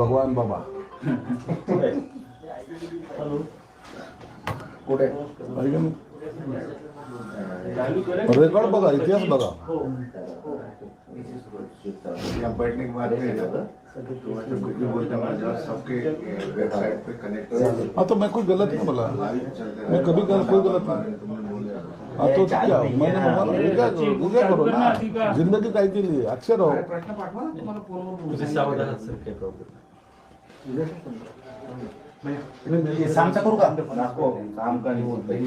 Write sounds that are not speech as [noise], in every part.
भगवान बाबा। कुठे आहे का नाही? रेकॉर्ड बघा इतिहास बघा यहाँ बैठने के बाद में जो कुछ भी बोलते हैं हमारे पास सबके वेबसाइट पे कनेक्ट हाँ तो मैं कोई गलत नहीं बोला। चलते मैं कभी गल- कोई गलत नहीं तुमने बोले। हाँ तो क्या? मैंने भगवान पूजा करो पूजा करो ना। जिंदगी काय के लिए अच्छे काही सामचा करू का? दाखव. काम का नाही बोलतोय.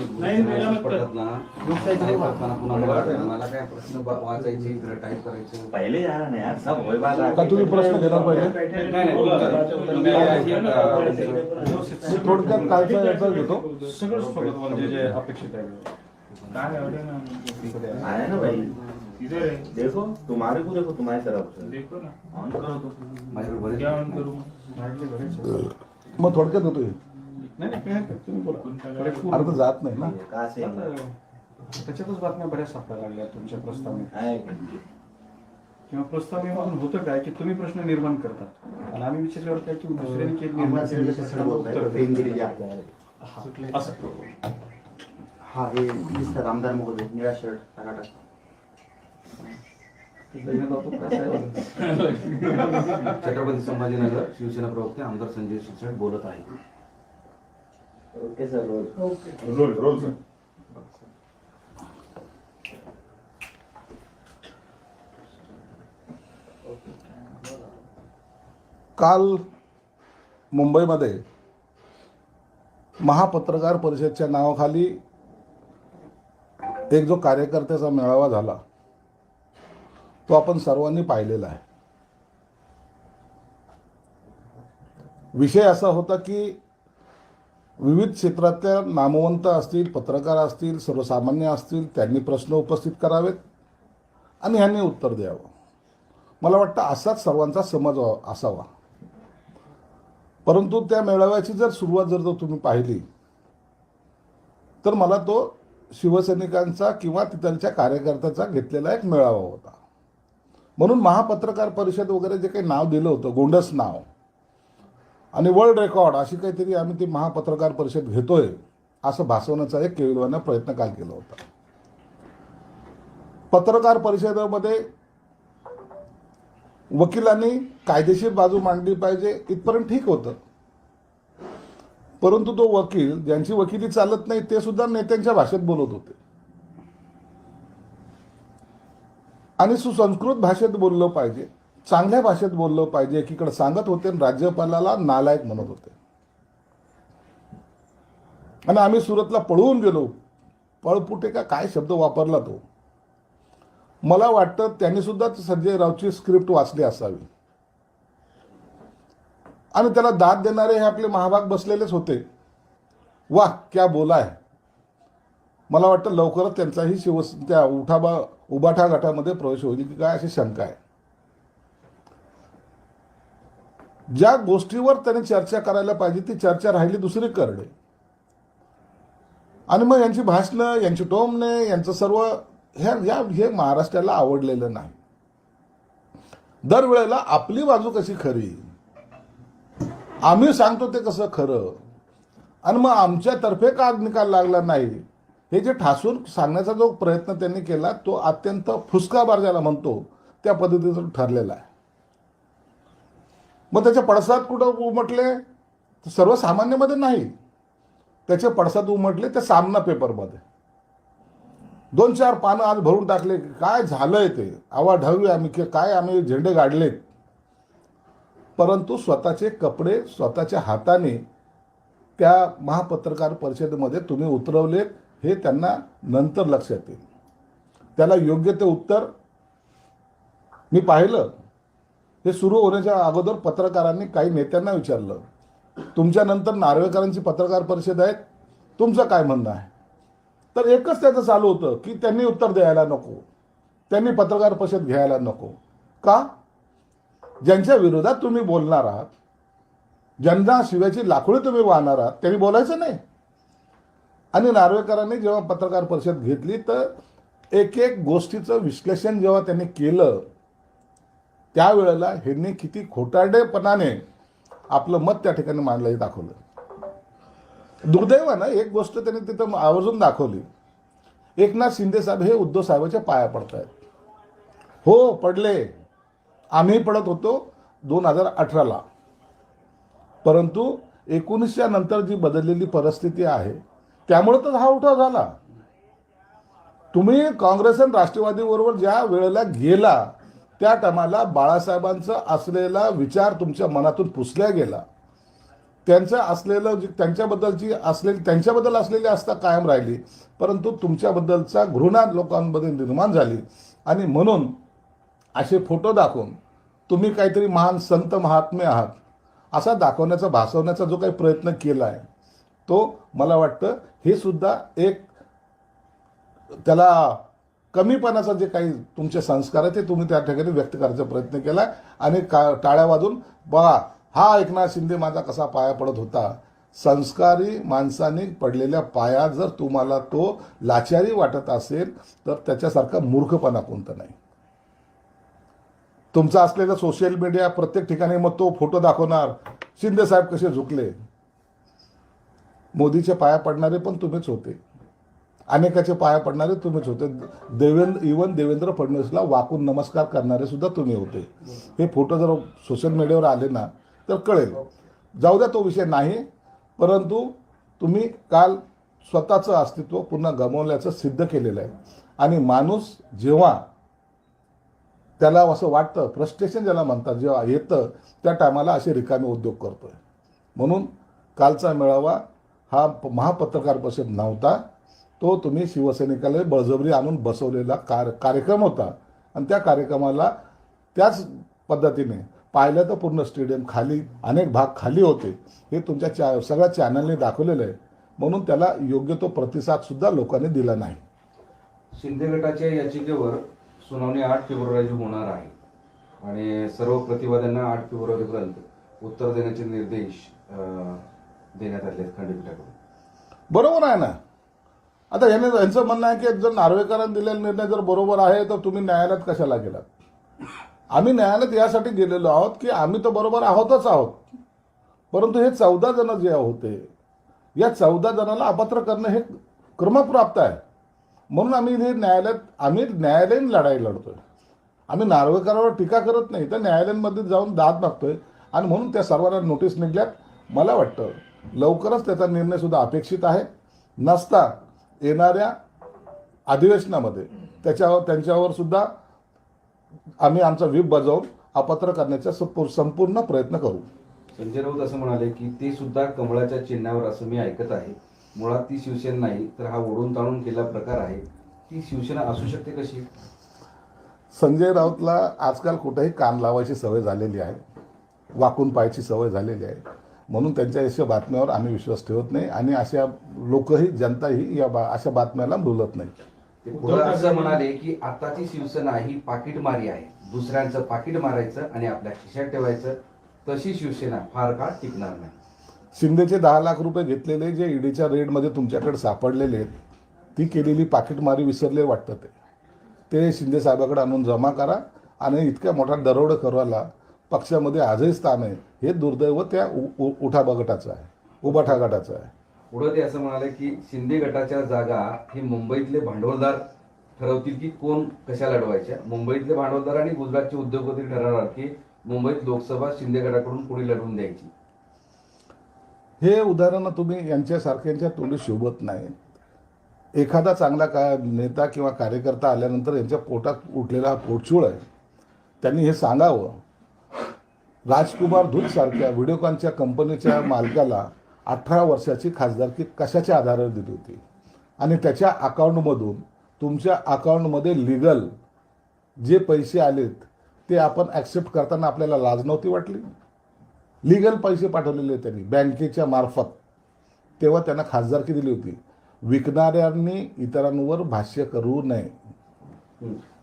पडतात ना. नाही पडताना पुन्हा मला काय प्रश्न वाचायचे इकडे टाईप करायचे. पहिले यार ना यार सब होय तुम्ही प्रश्न घेणार पाहिजे. मी थोडक्यात कालचा याचा घेतो. सगळंच फक्त म्हणजे जे अपेक्षित आहे. आहे ना भाई देखो तुम्हारे को देखो तुम्हारी तरफ से देखो ना ऑन करो तो क्या ऑन करू. मग थोडक्यात होतो हे. अर्थ जात नाही ना का से त्याच्यातच बातम्या बऱ्याच सापडायला लागल्या तुमच्या प्रस्तावनेत आहे किंवा प्रस्तावनेमधून होतं काय की तुम्ही प्रश्न निर्माण करतात आणि आम्ही विचारल्यावर काय की दुसऱ्याने केक निर्माण केलेलं. हा, असं हा हे दिसतात आमदार महोदय निळा शर्ट छत्रपती संभाजीनगर शिवसेना प्रवक्ते आमदार संजय शिरसाट बोलत आहेत. Okay sir roll roll sir काल मुंबईमध्ये महापत्रकार परिषदच्या नावाखाली एक जो कार्यकर्त्याचा मेळावा झाला तो आपण सर्वांनी पाहिलेला आहे. विषय असा होता की विविध क्षेत्रातल्या नामवंत असतील पत्रकार असतील सर्वसामान्य असतील त्यांनी प्रश्न उपस्थित करावेत आणि ह्यांनी उत्तर द्यावं. मला वाटतं असाच सर्वांचा समज असावा. परंतु त्या मेळाव्याची जर सुरुवात जर जर तुम्ही पाहिली तर मला तो शिवसैनिकांचा किंवा तिथलच्या कार्यकर्त्याचा घेतलेला एक मेळावा होता. म्हणून महापत्रकार परिषद वगैरे जे काही नाव दिलं होतं गोंडस नाव आणि वर्ल्ड रेकॉर्ड अशी काहीतरी आम्ही ती महापत्रकार परिषद घेतोय असं भासवण्याचा एक केविलवानं प्रयत्न काल केला होता. पत्रकार परिषदेमध्ये वकिलांनी कायदेशीर बाजू मांडली पाहिजे इथपर्यंत ठीक होतं. परंतु तो वकील ज्यांची वकिली चालत नाही ते सुद्धा नेत्यांच्या भाषेत बोलत होते. आणि सुसंस्कृत भाषेत बोललं पाहिजे चांगल्या भाषेत बोललं पाहिजे एकीकडे सांगत होते आणि राज्यपालाला नालायक म्हणत होते. आणि आम्ही सुरतला पळवून गेलो. पळपुटे का काय शब्द वापरला तो? मला वाटतं त्यांनी सुद्धा संजय रावची स्क्रिप्ट वाचली असावी. आणि त्याला दाद देणारे हे आपले महाभाग बसलेलेच होते. वा क्या बोला आहे मला वाटतं लवकरच त्यांचाही शिवस त्या उठाबा उबाठा गटामध्ये प्रवेश होईल. की काय अशी शंका आहे. ज्या गोष्टीवर त्याने चर्चा करायला पाहिजे ती चर्चा राहिली दुसरी करणे. आणि मग यांची भाषणं यांची टोमणे यांचं सर्व ह्या या हे महाराष्ट्राला आवडलेलं नाही. दरवेळेला आपली बाजू कशी खरी? आम्ही सांगतो ते कसं खरं. आणि मग आमच्यातर्फे का निकाल लागला नाही? हे जे ठासून सांगण्याचा जो प्रयत्न त्यांनी केला तो अत्यंत फुसकाबार ज्याला म्हणतो त्या पद्धतीचं ठरलेला आहे. मग त्याचे पडसाद कुठं उमटले? तर सर्वसामान्यमध्ये नाही. त्याचे पडसाद उमटले ते सामना पेपरमध्ये. दोन चार पानं आज भरून टाकले. काय झालंय ते? आवा ढावी आम्ही की काय आम्ही झेंडे गाडलेत? परंतु स्वतःचे कपडे स्वतःच्या हाताने त्या महापत्रकार परिषदेमध्ये तुम्ही उतरवलेत हे त्यांना नंतर लक्षात येईल. त्याला योग्य ते उत्तर मी पाहिलं. हे सुरू होण्याच्या अगोदर पत्रकारांनी काही नेत्यांना विचारलं. तुमच्यानंतर नार्वेकरांची पत्रकार परिषद आहे तुमचं काय म्हणणं आहे? तर एकच त्याचं चालू होतं की त्यांनी उत्तर द्यायला नको. त्यांनी पत्रकार परिषद घ्यायला नको. का? ज्यांच्या विरोधात तुम्ही बोलणार आहात ज्यांना शिव्याची लाखोळी तुम्ही वाहणार आहात त्यांनी बोलायचं नाही. आणि नार्वेकरांनी जेव्हा पत्रकार परिषद घेतली तर एक एक गोष्टीचं विश्लेषण जेव्हा त्यांनी केलं त्यावेळेला ह्यांनी किती खोटारडेपणाने आपलं मत त्या ठिकाणी मांडलं दाखवलं. दुर्दैवानं एक गोष्ट त्यांनी तिथं आवर्जून दाखवली. एकनाथ शिंदे साहेब हे उद्धव साहेबाच्या पाया पडत आहेत हो पडले. आम्ही पडत होतो दोन हजार अठराला. परंतु एकोणीसच्या नंतर जी बदललेली परिस्थिती आहे त्यामुळे तर हा उठाव झाला. तुम्ही काँग्रेस आणि राष्ट्रवादीबरोबर ज्या वेळेला गेला त्या टायमाला बाळासाहेबांचा असलेला विचार तुमच्या मनातून पुसल्या गेला. त्यांचं असलेलं जी त्यांच्याबद्दलची असलेली त्यांच्याबद्दल असलेली आस्था कायम राहिली. परंतु तुमच्याबद्दलचा घृणा लोकांमध्ये निर्माण झाली. आणि म्हणून असे फोटो दाखवून तुम्ही काहीतरी महान संत महात्मे आहात. असा दाखवण्याचा भासवण्याचा जो काही प्रयत्न केला आहे तो मला वाटतं हे सुद्धा एक त्याला कमीपणाचा जे काही तुमचे संस्कार आहे ते तुम्ही त्या ठिकाणी व्यक्त करायचा प्रयत्न केला आणि का टाळ्या वाजून बघा हा एकनाथ शिंदे माझा कसा पाया पडत होता. संस्कारी माणसाने पडलेल्या पाया जर तुम्हाला तो लाचारी वाटत असेल तर त्याच्यासारखा मूर्खपणा कोणता नाही. तुमचा असलेला सोशल मीडिया प्रत्येक ठिकाणी मग तो फोटो दाखवणार. शिंदे साहेब कसे झुकले? मोदीचे पाया पडणारे पण तुम्हीच होते. अनेकाचे पाया पडणारे तुम्हीच होते. देवेंद्र इवन देवेंद्र फडणवीसला वाकून नमस्कार करणारे सुद्धा तुम्ही होते. हे फोटो जर सोशल मीडियावर आले ना तर कळेल. जाऊ द्या तो विषय नाही परंतु तुम्ही काल स्वतःचं अस्तित्व पुन्हा गमावल्याचं सिद्ध केलेलं आहे. आणि माणूस जेव्हा त्याला असं वाटतं फ्रस्ट्रेशन ज्याला म्हणतात जेव्हा येतं त्या टायमाला असे रिकामे उद्योग करतोय. म्हणून कालचा मेळावा हा महापत्रकार परिषद नव्हता. तो तुम्ही शिवसैनिकाला बळजबरी आणून बसवलेला कार कार्यक्रम होता. आणि त्या कार्यक्रमाला त्याच पद्धतीने पाहिलं तर पूर्ण स्टेडियम खाली अनेक भाग खाली होते. हे तुमच्या चॅ सगळ्या चॅनलने दाखवलेलं आहे. म्हणून त्याला योग्य तो प्रतिसादसुद्धा लोकांनी दिला नाही. शिंदे गटाच्या याचिकेवर सुनावणी आठ फेब्रुवारी होणार आहे आणि सर्व प्रतिवाद्यांना आठ फेब्रुवारीपर्यंत उत्तर देण्याचे निर्देश देण्यात आले आहेत खंडपीठाकडून. बरोबर आहे ना? आता याने यांचं म्हणणं आहे की जर नार्वेकरांनी दिलेला निर्णय जर बरोबर आहे तर तुम्ही न्यायालयात कशाला गेलात? आम्ही न्यायालयात यासाठी गेलेलो आहोत की आम्ही तर बरोबर आहोतच आहोत. परंतु हे चौदा जण जे होते या चौदा जणांना अपात्र करणं हे क्रमप्राप्त आहे. म्हणून आम्ही हे न्यायालयात आम्ही न्यायालयीन लढाई लढतोय. आम्ही नार्वेकरावर टीका करत नाही तर न्यायालयांमध्ये जाऊन दाद मागतोय. आणि म्हणून त्या सर्वांना नोटीस निघल्यात. मला वाटतं लवकरच त्याचा निर्णयसुद्धा अपेक्षित आहे. नसता येणाऱ्या अधिवेशनामध्ये त्याच्यावर त्यांच्यावर सुद्धा आम्ही आमचा व्हीप बजावून अपात्र करण्याचा संपूर्ण प्रयत्न करू. संजय राऊत असं म्हणाले की ते सुद्धा कमळाच्या चिन्हावर असं मी ऐकत आहे. मुळात ती शिवसेना नाही तर हा ओढून ताणून केला प्रकार आहे. ती शिवसेना असू शकते कशी? संजय राऊतला आजकाल कुठेही कान लावायची सवय झालेली आहे. वाकून पाहायची सवय झालेली आहे. म्हणून त्यांच्या अशा बातम्यावर आम्ही विश्वास ठेवत नाही आणि अशा लोकही जनताही या बा अशा बातम्याला बोलत नाही. ते पुढे असं म्हणाले की आताची शिवसेना ही पाकिटमारी आहे. दुसऱ्यांचं पाकिट मारायचं आणि आपल्या खिशात ठेवायचं. तशी शिवसेना फार काळ टिकणार नाही. शिंदेचे दहा लाख रुपये घेतलेले जे ईडीच्या रेडमध्ये तुमच्याकडे सापडलेले आहेत ती केलेली पाकिटमारी विसरले वाटतं ते. ते शिंदे साहेबाकडे आणून जमा करा आणि इतक्या मोठा दरोडेखोराला पक्षामध्ये आजही स्थान आहे. हे दुर्दैव त्या उ- उ- उठा आहे उबाठा गटाचं आहे. पुढे ते असं म्हणाले की शिंदे गटाच्या जागा हे मुंबईतले भांडवलदार ठरवतील की कोण कशा लढवायच्या मुंबईतले भांडवलदार आणि गुजरातचे उद्योगपती ठरवणार की मुंबईत लोकसभा शिंदे गटाकडून कोणी लढवून द्यायची. हे उदाहरणं तुम्ही यांच्यासारख्यांच्या तोंडी शोभत नाही. एखादा चांगला का नेता किंवा कार्यकर्ता आल्यानंतर यांच्या पोटात उठलेला हा पोटचूळ आहे. त्यांनी हे सांगावं. राजकुमार धूतसारख्या व्हिडिओकॉनच्या कंपनीच्या मालकाला अठरा वर्षाची खासदारकी कशाच्या आधारावर दिली होती? आणि त्याच्या अकाउंटमधून तुमच्या अकाउंटमध्ये लिगल जे पैसे आलेत ते आपण ॲक्सेप्ट करताना आपल्याला लाज नव्हती वाटली? लिगल पैसे पाठवलेले त्यांनी बँकेच्या मार्फत. तेव्हा त्यांना खासदारकी दिली होती. विकणाऱ्यांनी इतरांवर भाष्य करू नये.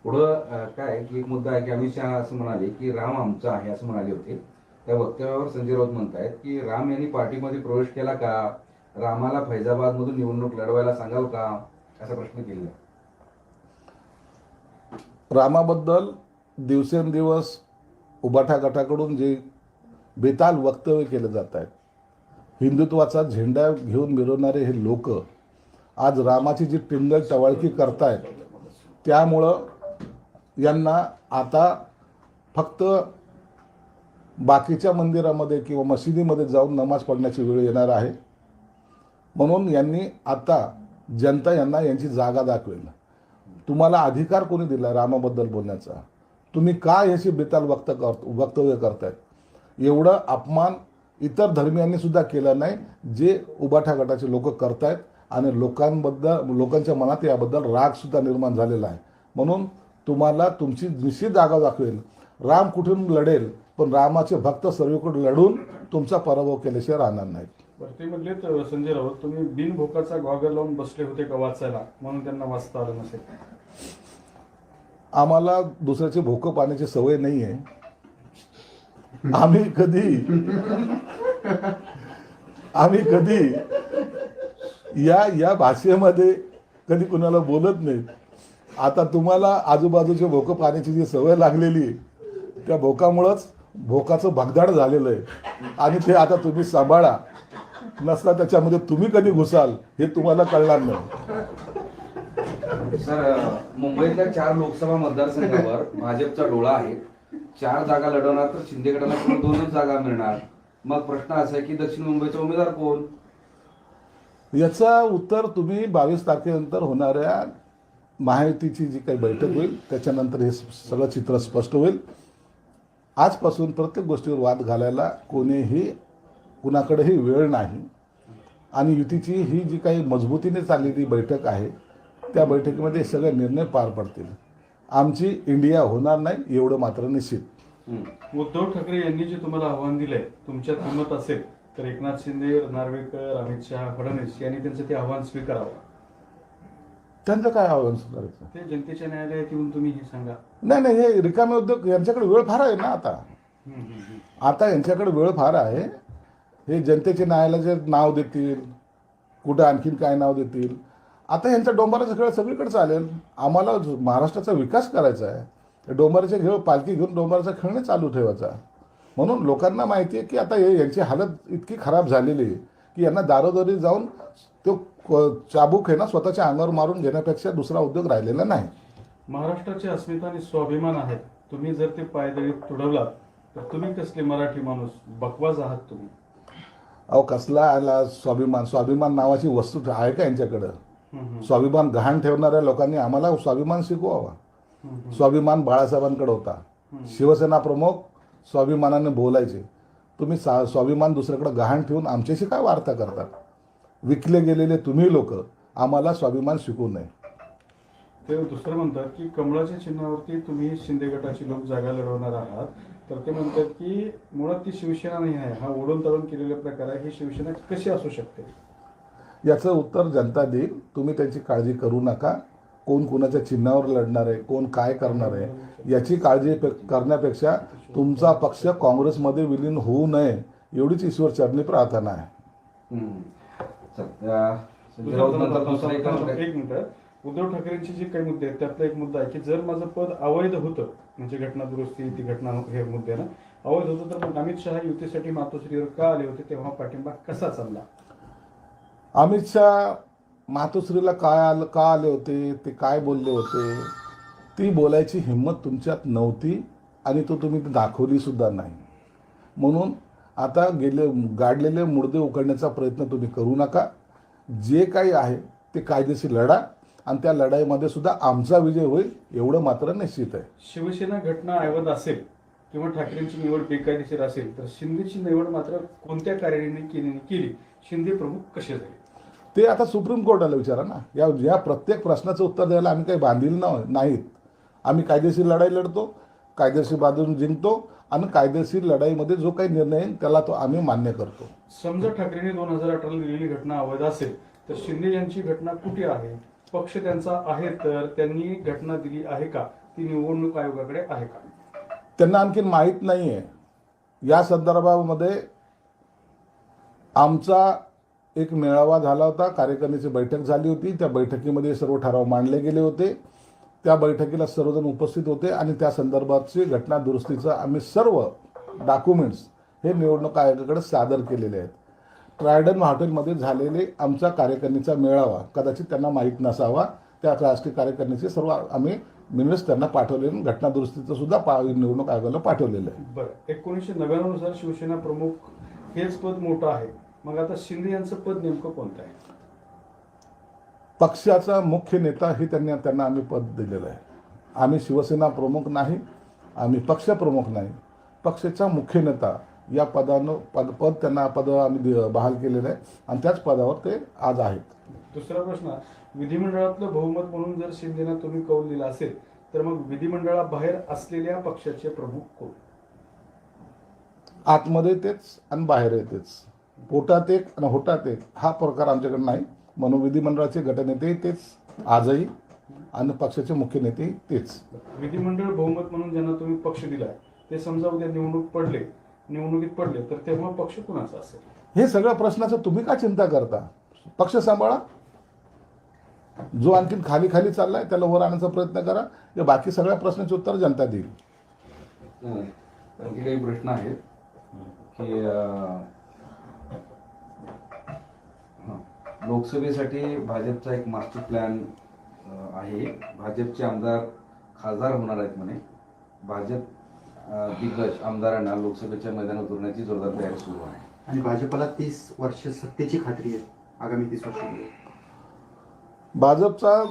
पुढं काय की एक मुद्दा आहे की अमित शहा असं म्हणाले की राम आमचा आहे असं म्हणाले होते. त्या वक्तव्यावर संजय राऊत म्हणतायत की राम यांनी पार्टीमध्ये प्रवेश केला का? रामाला फैजाबाद मधून निवडणूक लढवायला सांगाल का? असा प्रश्न आहे. रामाबद्दल दिवसेंदिवस उबाठा गटाकडून जे बेताल वक्तव्य केले जात आहेत हिंदुत्वाचा झेंडा घेऊन मिरवणारे हे लोक आज रामाची जी टिंगल टवाळकी करतायत त्यामुळं यांना आता फक्त बाकीच्या मंदिरामध्ये किंवा मशिदीमध्ये जाऊन नमाज पडण्याची वेळ येणार आहे. म्हणून यांनी आता जनता यांना यांची जागा दाखवेल. तुम्हाला अधिकार कोणी दिला रामाबद्दल बोलण्याचा? तुम्ही का याची बेताल वक्त कर वक्तव्य करतायत? एवढं अपमान इतर धर्मियांनी सुद्धा केलं नाही जे उबाठा गटाचे लोक करतायत आणि लोकांबद्दल लोकांच्या मनात याबद्दल राग सुद्धा निर्माण झालेला आहे. म्हणून तुम्हाला तुमची निश्चित जागा दाखवेल. राम कुठून लढेल पण रामाचे भक्त सर्वीकडे लढून तुमचा पराभव केल्याशिवाय राहणार नाहीत. बरं ते म्हणले तर संजय राऊत तुम्ही बिनभोकाचा गॉगल लावून बसले होते का वाचायला? म्हणून त्यांना वाचता आलं नसेल. आम्हाला दुसऱ्याचे भोकं पाण्याची सवय नाही आहे आम्ही कधी आम्ही कधी या या भाषेमध्ये कधी कुणाला बोलत नाही आता तुम्हाला आजूबाजूचे भोकं पाण्याची जी सवय लागलेली त्या भोकामुळंच भोकाचं भगदाड झालेलं आहे. आणि ते आता तुम्ही सांभाळा. नसता त्याच्यामध्ये तुम्ही कधी घुसाल हे तुम्हाला कळणार नाही. सर मुंबईतल्या चार लोकसभा मतदारसंघावर भाजपचा डोळा आहे. चार जागा लढवणार तर शिंदे गटाला केवळ दोनच जागा मिळणार. मग प्रश्न असा आहे की दक्षिण मुंबईचा उमेदवार कोण? याचा उत्तर तुम्ही बावीस तारखेनंतर होणाऱ्या महायुतीची जी काही बैठक होईल त्याच्यानंतर हे सगळं चित्र स्पष्ट होईल. आजपासून प्रत्येक गोष्टीवर वाद घालायला कोणीही कुणाकडेही वेळ नाही. आणि युतीची ही जी काही मजबूतीने चाललेली बैठक आहे त्या बैठकीमध्ये सगळे निर्णय पार पडतील. आमची इंडिया होणार नाही एवढं मात्र निश्चित. उद्धव ठाकरे यांनी जे तुम्हाला आव्हान दिलंय तुमच्यात हिंमत असेल तर एकनाथ शिंदे नार्वेकर अमित शहा फडणवीस यांनी त्यांचं ते आव्हान स्वीकारावं. त्यांचं काय आव्हान करायचं ते जनतेच्या न्यायालयात येऊन तुम्ही हे सांगा. नाही नाही हे रिकामे उद्योग यांच्याकडे वेळ फार आहे ना आता. आता यांच्याकडे वेळ फार आहे. हे जनतेचे न्यायालयाचे नाव देतील कुठं आणखीन काय नाव देतील? आता यांचा डोंबाराचा खेळ सगळीकडे चालेल. आम्हाला महाराष्ट्राचा विकास करायचा आहे त्या डोंबाराचे खेळ पालखी घेऊन डोंबाराचा खेळणे चालू ठेवायचा म्हणून लोकांना माहिती आहे की आता हे यांची हालत इतकी खराब झालेली आहे की यांना दारोदारी जाऊन तो चाबूक आहे ना स्वतःच्या अंगावर मारून घेण्यापेक्षा दुसरा उद्योग राहिलेला नाही. महाराष्ट्राची अस्मिता आणि स्वाभिमान आहे तुम्ही जर ते पायदळीत तुडवलात तर तुम्ही कसले मराठी माणूस? बकवास आहात तुम्ही. अहो कसला आला स्वाभिमान? स्वाभिमान नावाची वस्तू आहे का यांच्याकडं? स्वाभिमान गहाण ठेवणाऱ्या लोकांनी आम्हाला स्वाभिमान शिकवावा. स्वाभिमान बाळासाहेबांकडे होता. शिवसेना प्रमुख स्वाभिमानाने बोलायचे. तुम्ही सा स्वाभिमान दुसऱ्याकडे गहाण ठेवून आमच्याशी काय वार्ता करतात विकले गेलेले तुम्ही लोक आम्हाला स्वाभिमान शिकवू नये. ते दुसरं म्हणतात की कमळाच्या चिन्हावरती तुम्ही शिंदे गटाची लोक जागा लढवणार आहात. तर ते म्हणतात की मुळात ती शिवसेना नाही आहे. हा ओढून तळून केलेला प्रकार आहे. ही शिवसेना कशी असू शकते? याचं उत्तर जनता देईल. तुम्ही त्याची काळजी करू नका. कोण कोणाच्या चिन्हावर लढणार आहे कोण काय करणार आहे याची काळजी करण्यापेक्षा तुमचा पक्ष काँग्रेसमध्ये विलीन होऊ नये. एवढीच ईश्वर चरणी प्रार्थना आहे. एक मिनिट. उद्धव ठाकरेंचे जे काही मुद्दे आहेत त्यातला एक मुद्दा आहे की जर माझं पद अवैध होतं म्हणजे घटना दुरुस्ती ती घटना हे मुद्दे ना अवैध होतं तर मग अमित शहा युतीसाठी मातोश्रीवर का आले होते तेव्हा पाठिंबा कसा चालला? अमित शहा मातोश्रीला काय आलं का आले होते ते काय बोलले होते ती बोलायची हिंमत तुमच्यात नव्हती आणि तो तुम्ही दाखवलीसुद्धा नाही. म्हणून आता गेले गाडलेले मुडदे उकडण्याचा प्रयत्न तुम्ही करू नका. जे काही आहे ते कायदेशीर लढा आणि त्या लढाईमध्ये सुद्धा आमचा विजय होईल एवढं मात्र निश्चित आहे. शिवसेना घटना ऐवत असेल किंवा ठाकरेंची निवड बेकायदेशीर असेल तर शिंदेची निवड मात्र कोणत्या कार्याने केली केली? शिंदे प्रमुख कसे झाले? ते आता सुप्रीम कोर्टाला विचारा ना. या या प्रत्येक प्रश्नाचं उत्तर द्यायला आम्ही काही बांधील न नाहीत. आम्ही कायदेशीर लढाई लढतो कायदेशीर बाजून जिंकतो आणि कायदेशीर लढाईमध्ये जो काही निर्णय येईल त्याला तो आम्ही मान्य करतो. समजा ठाकरेंनी दोन हजार अठराला दिलेली घटना अवैध असेल तर शिंदे यांची घटना कुठे आहे? पक्ष त्यांचा आहे तर त्यांनी घटना दिली आहे का? ती निवडणूक आयोगाकडे आहे का? त्यांना आणखीन माहीत नाही आहे या संदर्भामध्ये आमचा एक मेळावा झाला होता कार्यकारिणीची बैठक झाली होती त्या बैठकीमध्ये सर्व ठराव मांडले गेले होते. त्या बैठकीला सर्वजण उपस्थित होते आणि त्या संदर्भातची घटना दुरुस्तीचं आम्ही सर्व डॉक्युमेंट्स हे निवडणूक आयोगाकडे सादर केलेले आहेत. ट्रायडन हॉटेलमध्ये झालेले आमचा कार्यकारिणीचा मेळावा कदाचित त्यांना माहीत नसावा त्या राजकीय कार्यकारिणीचे सर्व आम्ही मिनिट्स त्यांना पाठवले आणि घटनादुरुस्तीचं सुद्धा पा निवडणूक आयोगाला पाठवलेलं आहे. बरं एकोणीसशे नव्याण्णवनुसार शिवसेना प्रमुख हेच पद मोठं आहे. मग आता शिंदे यांचं पद नेमकं कोणतं आहे? पक्षाचा मुख्य नेता हे त्यांनी त्यांना आम्ही पद दिलेलं आहे. आम्ही शिवसेना प्रमुख नाही आम्ही पक्षप्रमुख नाही. पक्षाचा मुख्य नेता या पदानं पद पद त्यांना पद आम्ही बहाल केलेलं आहे आणि त्याच पदावर ते आज आहेत. दुसरा प्रश्न विधिमंडळातलं बहुमत म्हणून जर शिंदेना तुम्ही कौल दिला असेल तर मग विधिमंडळाबाहेर असलेल्या पक्षाचे प्रमुख कोण? आतमध्ये तेच आणि बाहेर तेच. पोटात एक आणि होटात एक हा प्रकार आमच्याकडे नाही. म्हणून विधिमंडळाचे गटनेते तेच आजही आणि पक्षाचे मुख्य नेते तेच. विधिमंडळ बहुमत म्हणून ज्यांना तुम्ही पक्ष दिलाय ते समजा उद्या निवडणूक पडले निवडणुकीत पडले तर तेव्हा पक्ष कुणाचा असेल? हे सगळ्या प्रश्नाचं तुम्ही का चिंता करता? पक्ष सांभाळा. जो आणखीन खाली खाली चाललाय त्याला वर आणण्याचा प्रयत्न करा. या बाकी सगळ्या प्रश्नाचे उत्तर जनता देईल. आणखी काही प्रश्न आहेत. की अं, हं. लोकसभेसाठी भाजपचा एक मास्टर प्लॅन आहे. भाजपचे आमदार खासदार होणार आहेत म्हणे. भाजप दिग्गज आमदारांना लोकसभेच्या मैदानात उतरण्याची जोरदार तयारी सुरू आहे. आणि भाजपला तीस वर्ष सत्तेची खात्री आहे आगामी तीस वर्षामध्ये भाजपचा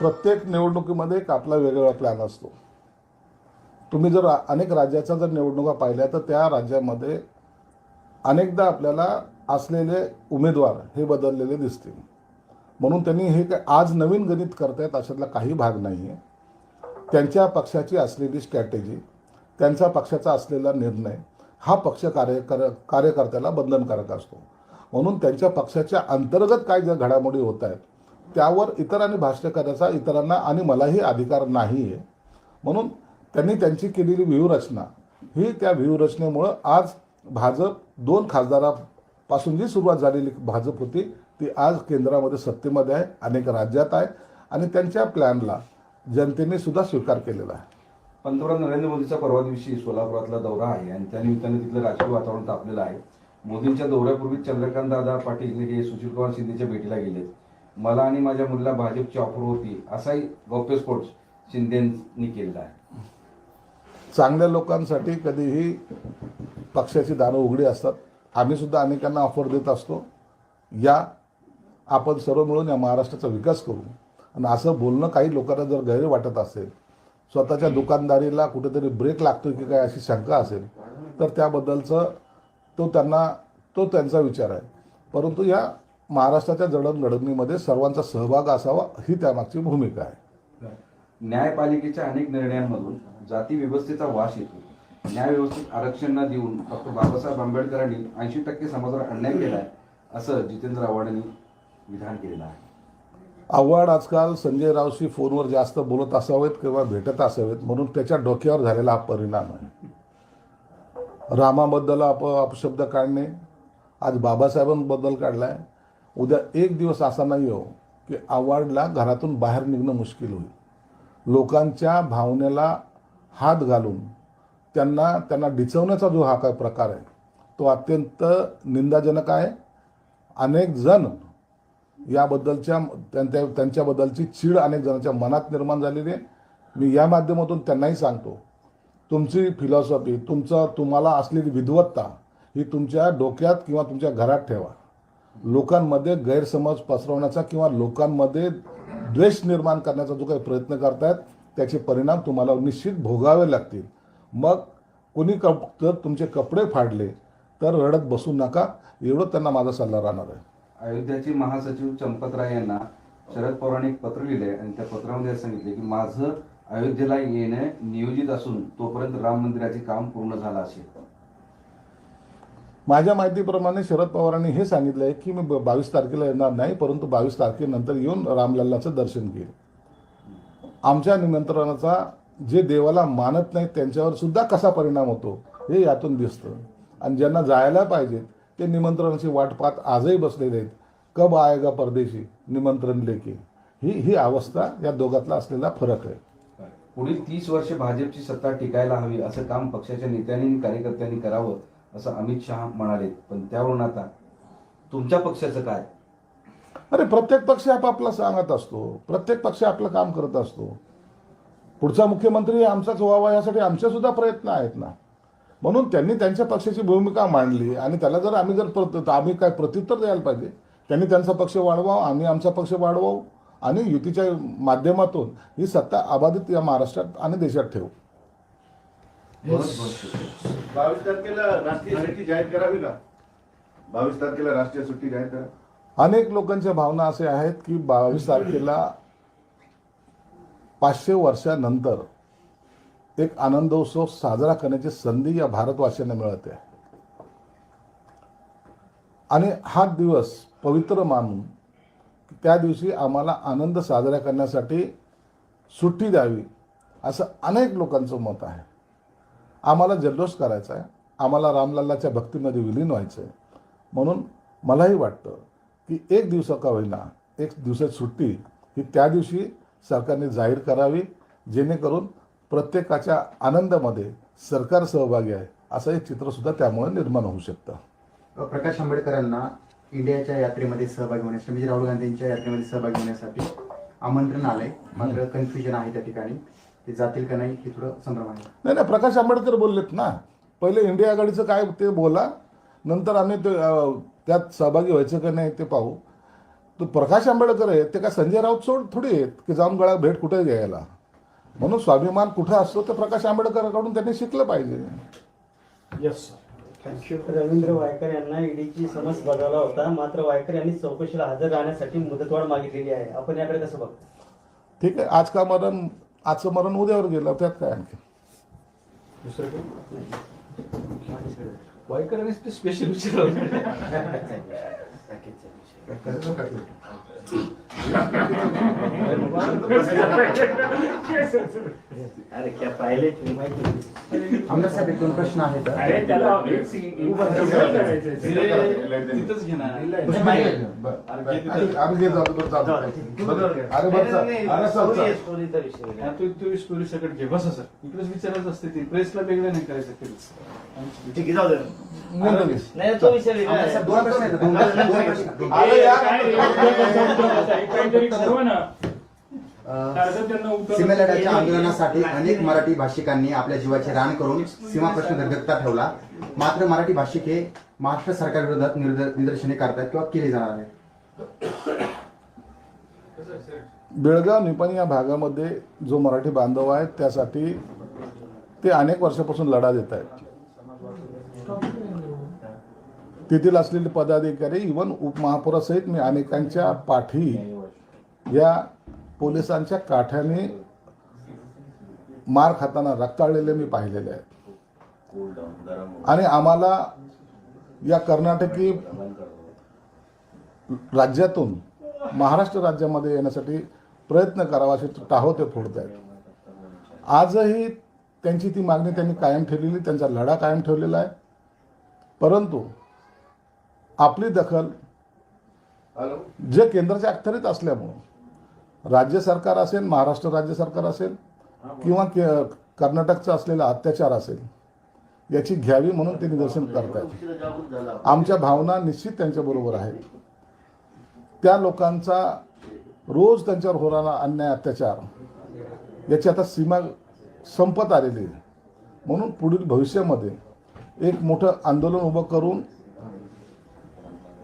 प्रत्येक निवडणुकीमध्ये एक आपला वेगवेगळा प्लॅन असतो. तुम्ही जर अनेक राज्याच्या जर निवडणुका पाहिल्या तर त्या राज्यामध्ये अनेकदा आपल्याला असलेले उमेदवार हे बदललेले दिसतील. म्हणून त्यांनी हे काय आज नवीन गणित करतायत अशातला काही भाग नाही आहे त्यांच्या पक्षाची असलेली स्ट्रॅटेजी त्यांचा पक्षाचा असलेला निर्णय हा पक्ष कार्यकर कार्यकर्त्याला बंधनकारक असतो. म्हणून त्यांच्या पक्षाच्या अंतर्गत काय ज्या घडामोडी होत आहेत त्यावर इतरांनी भाष्य करायचा इतरांना आणि मलाही अधिकार नाही आहे म्हणून त्यांनी त्यांची केलेली व्यूहरचना ही त्या व्यूहरचनेमुळं आज भाजप दोन खासदारापासून जी सुरुवात झालेली भाजप होती ती आज केंद्रामध्ये सत्तेमध्ये आहे अनेक राज्यात आहे आणि त्यांच्या प्लॅनला जनतेने सुद्धा स्वीकार केलेला आहे. पंतप्रधान नरेंद्र मोदीचा परवा दिवशी सोलापुरातला दौरा आहे आणि त्यानिमित्ताने तिथलं राजकीय वातावरण तापलेलं आहे. मोदींच्या दौऱ्यापूर्वी चंद्रकांत दादा पाटील हे सुशील कुमार शिंदेच्या भेटीला गेले मला आणि माझ्या मुलीला भाजपची ऑफर होती असाही गौप्यस्फोट शिंदेंनी केलेला आहे. चांगल्या लोकांसाठी कधीही पक्षाची दारं उघडी असतात. आम्ही सुद्धा अनेकांना ऑफर देत असतो. या आपण सर्व मिळून या महाराष्ट्राचा विकास करू. आणि असं बोलणं काही लोकांना जर गैर वाटत असेल स्वतःच्या दुकानदारीला कुठेतरी ब्रेक लागतो की काय अशी शंका असेल तर त्याबद्दलचं तो त्यांना तो त्यांचा विचार आहे. परंतु या महाराष्ट्राच्या जडणघडणीमध्ये सर्वांचा सहभाग असावा ही त्यामागची भूमिका आहे. न्यायपालिकेच्या अनेक निर्णयांमधून जाती व्यवस्थेचा वास येतो. न्याय व्यवस्थेत आरक्षण न देऊन डॉक्टर बाबासाहेब आंबेडकरांनी ऐंशी टक्के समाजावर अन्याय केलाय असं जितेंद्र आव्हाडांनी विधान केलेलं आहे. आव्हाड आजकाल संजय रावशी फोनवर जास्त बोलत असावेत किंवा भेटत असावेत म्हणून त्याच्या डोक्यावर झालेला हा परिणाम आहे. रामाबद्दल अप अपशब्द काढणे आज बाबासाहेबांबद्दल काढलाय. उद्या एक दिवस असा नाही हो की आव्हाडला घरातून बाहेर निघणं मुश्किल होईल. लोकांच्या भावनेला हात घालून त्यांना त्यांना डिचवण्याचा जो हा काय प्रकार आहे तो अत्यंत निंदाजनक आहे. अनेक जण याबद्दलच्या त्यांच्या त्यांच्याबद्दलची चीड अनेक जणांच्या मनात निर्माण झालेली आहे. मी या माध्यमातून त्यांनाही सांगतो तुमची फिलॉसॉफी तुमचं तुम्हाला असलेली विद्वत्ता ही तुमच्या डोक्यात किंवा तुमच्या घरात ठेवा. लोकांमध्ये गैरसमज पसरवण्याचा किंवा लोकांमध्ये द्वेष निर्माण करण्याचा जो काही प्रयत्न करतायत त्याचे परिणाम तुम्हाला निश्चित भोगावे लागतील. मग कोणी कप जर तुमचे कपडे फाडले तर रडत बसू नका. एवढं त्यांना माझा सल्ला राहणार आहे. अयोध्याचे महासचिव चंपत राय यांना शरद पवारांनी एक पत्र लिहिलंय आणि त्या पत्रामध्ये सांगितले की माझं अयोध्येला येणे नियोजित असून तोपर्यंत राम मंदिराचे काम पूर्ण झालं असेल. माझ्या माहितीप्रमाणे शरद पवारांनी हे सांगितलं आहे की मी बावीस तारखेला येणार नाही परंतु बावीस तारखेनंतर येऊन रामलल्लाचं दर्शन घेईल. आमच्या निमंत्रणाचा जे देवाला मानत नाहीत त्यांच्यावर सुद्धा कसा परिणाम होतो हे यातून दिसतं. आणि ज्यांना जायला पाहिजेत ते निमंत्रणाची वाट पाहत आजही बसलेले आहेत. कब आएगा परदेशी? निमंत्रण लेखी ही ही अवस्था या दोघातला असलेला फरक आहे. पुढील तीस वर्ष भाजपची सत्ता टिकायला हवी असं काम पक्षाच्या नेत्यांनी आणि कार्यकर्त्यांनी करावं असं अमित शहा म्हणाले. पण त्यावरून आता तुमच्या पक्षाचं काय? अरे प्रत्येक पक्ष आपापला सांगत असतो. प्रत्येक पक्ष आपलं काम करत असतो. पुढचा मुख्यमंत्री आमचाच व्हावा यासाठी आमचे सुद्धा प्रयत्न आहेत ना. म्हणून त्यांनी त्यांच्या पक्षाची भूमिका मांडली आणि त्याला जर आम्ही जर प्रत आम्ही काय प्रत्युत्तर द्यायला पाहिजे? त्यांनी त्यांचा पक्ष वाढवावा आम्ही आमचा पक्ष वाढवावं आणि युतीच्या माध्यमातून ही सत्ता अबाधित या महाराष्ट्रात आणि देशात ठेवू. बावीस तारखेला राष्ट्रीय सुट्टी जाहीर करावी ना बावीस तारखेला राष्ट्रीय सुट्टी जाहीर करा. अनेक लोकांच्या भावना असे आहेत की बावीस तारखेला पाचशे वर्षानंतर एक आनंदोत्सव साजरा करण्याची संधी या भारतवासियांना मिळते. आणि हा दिवस पवित्र मानून त्या दिवशी आम्हाला आनंद साजरा करण्यासाठी सुट्टी द्यावी असं अनेक लोकांचं मत आहे. आम्हाला जल्लोष करायचा आहे आम्हाला रामलल्लाच्या भक्तीमध्ये विलीन व्हायचं आहे म्हणून मलाही वाटतं की एक दिवसा का होईना एक दिवसाची सुट्टी ही त्या दिवशी सरकारने जाहीर करावी जेणेकरून प्रत्येकाच्या आनंदामध्ये सरकार सहभागी आहे असं एक चित्रसुद्धा त्यामुळे निर्माण होऊ शकतं. प्रकाश आंबेडकरांना इंडियाच्या यात्रेमध्ये सहभागी होण्यासाठी म्हणजे राहुल गांधींच्या यात्रेमध्ये सहभागी होण्यासाठी आमंत्रण आलंय. मात्र कन्फ्युजन आहे त्या ठिकाणी. ते जातील का नाही हे थोडं संभ्रम आहे. नाही नाही प्रकाश आंबेडकर बोललेत ना. पहिले इंडिया आघाडीचं काय ते बोला नंतर आम्ही त्यात सहभागी व्हायचं का नाही ते पाहू. तो प्रकाश आंबेडकर आहेत ते काय संजय राऊत सोड थोडी आहेत की जाऊन गळा भेट कुठे घ्यायला? म्हणून स्वाभिमान कुठं असतो ते प्रकाश आंबेडकरांकडून त्यांनी शिकलं पाहिजे. येस रवींद्र वायकर यांना ईडीची समज बजावला होता. मात्र वायकर यांनी चौकशीला हजर राहण्यासाठी मुदतवाढ मागितलेली आहे. आपण याकडे कसं बघतो ठीक आहे आज का मरण आजचं मरण उद्यावर गेलं त्यात काय आणखी? दुसरं काही वायकरांनी स्पेशल विचारलं अरे क्या पहिले? आमदार साहेब एक दोन प्रश्न आहेत. अरे त्याला. तिथंच आम्ही घेत जातो बरं बरं तू तू स्टोरी सकट घे. बसा सर. इकडेच विचारायचं असते ती. प्रेसला वेगळं नाही करायचं ठीक आहे, जाऊ दे. नाही, तो. साहेब दोन प्रश्न आहेत. दोन प्रश्न [laughs] सीमेलढ्याच्या आंदोलनासाठी अनेक मराठी भाषिकांनी आपल्या जीवाचे रान करून सीमा प्रश्न धगधगता ठेवला. मात्र मराठी भाषिक हे महाराष्ट्र सरकार विरोधात निदर्शने करतात किंवा केली जाणार आहेत. बेळगाव निपाणी या भागामध्ये जो मराठी बांधव आहे त्यासाठी ते अनेक वर्षापासून लढा देत आहेत. तेथील असलेले पदाधिकारी इवन उपमहापौरासहित मी अनेकांच्या पाठी या पोलिसांच्या काठ्याने मार खाताना रक्ताळलेले मी पाहिलेले आहेत. आणि आम्हाला या कर्नाटकी राज्यातून महाराष्ट्र राज्यामध्ये येण्यासाठी प्रयत्न करावा असे टाहो ते फोडत आहेत. आजही त्यांची ती मागणी त्यांनी कायम ठेवलेली त्यांचा लढा कायम ठेवलेला आहे. परंतु आपली दखल जे केंद्राच्या अखत्यारीत असल्यामुळं राज्य सरकार असेल महाराष्ट्र राज्य सरकार असेल किंवा के कर्नाटकचा असलेला अत्याचार असेल याची घ्यावी म्हणून ते निदर्शन करतायत. आमच्या भावना निश्चित त्यांच्याबरोबर आहेत. त्या लोकांचा रोज त्यांच्यावर होणारा अन्याय अत्याचार याची आता सीमा संपत आलेली आहे. म्हणून पुढील भविष्यामध्ये एक मोठं आंदोलन उभं करून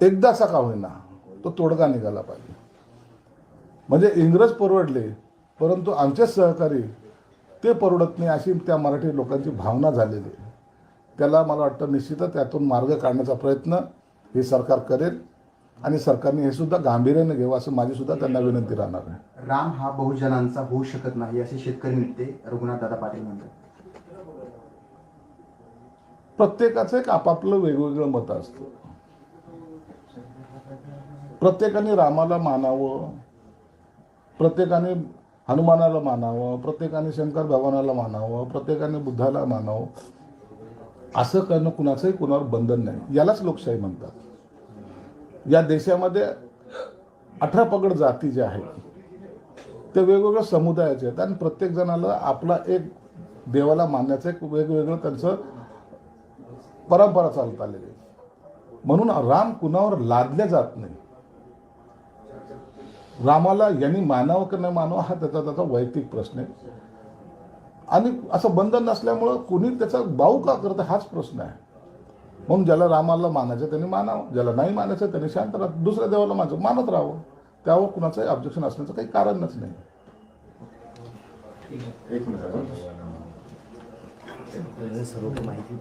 एकदाचा का होईना तो तोडगा निघाला पाहिजे. म्हणजे इंग्रज परवडले परंतु आमचे सहकारी ते परवडत नाही अशी त्या मराठी लोकांची भावना झालेली आहे. त्याला मला वाटतं निश्चितच त्यातून मार्ग काढण्याचा प्रयत्न हे सरकार करेल आणि सरकारने हे सुद्धा गांभीर्याने घ्यावं असं माझी सुद्धा त्यांना विनंती राहणार आहे. राम हा बहुजनांचा होऊ शकत नाही असे शेतकरी नेते रघुनाथ दादा पाटील म्हणतात. प्रत्येकाचं एक आपापलं वेगवेगळं मत असतं. प्रत्येकाने रामाला मानावं प्रत्येकाने हनुमानाला मानावं प्रत्येकाने शंकर भगवानाला मानावं प्रत्येकाने बुद्धाला मानावं. असं करणं कुणाचंही कुणावर बंधन नाही. यालाच लोकशाही म्हणतात. या देशामध्ये अठरा पगड जाती ज्या आहेत ते वेगवेगळ्या समुदायाचे आहेत. आणि प्रत्येक जणाला आपला एक देवाला मानण्याचं एक वेगवेगळं त्यांचं परंपरा चालत आलेली आहे. म्हणून राम कुणावर लादल्या जात नाही. रामाला यांनी मानावं की नाही मानावं हा त्याचा त्याचा वैयक्तिक प्रश्न आहे. आणि असं बंधन नसल्यामुळं कोणी त्याचा बाऊ का करतं हाच प्रश्न आहे. म्हणून ज्याला रामाला मानायचं त्यांनी मानावं ज्याला नाही मानायचं त्यांनी शांत राहा दुसऱ्या देवाला मानायचं मानत राहावं. त्यावर कुणाचंही ऑब्जेक्शन असण्याचं काही कारणच नाही. एक मिनिट. सर्व माहिती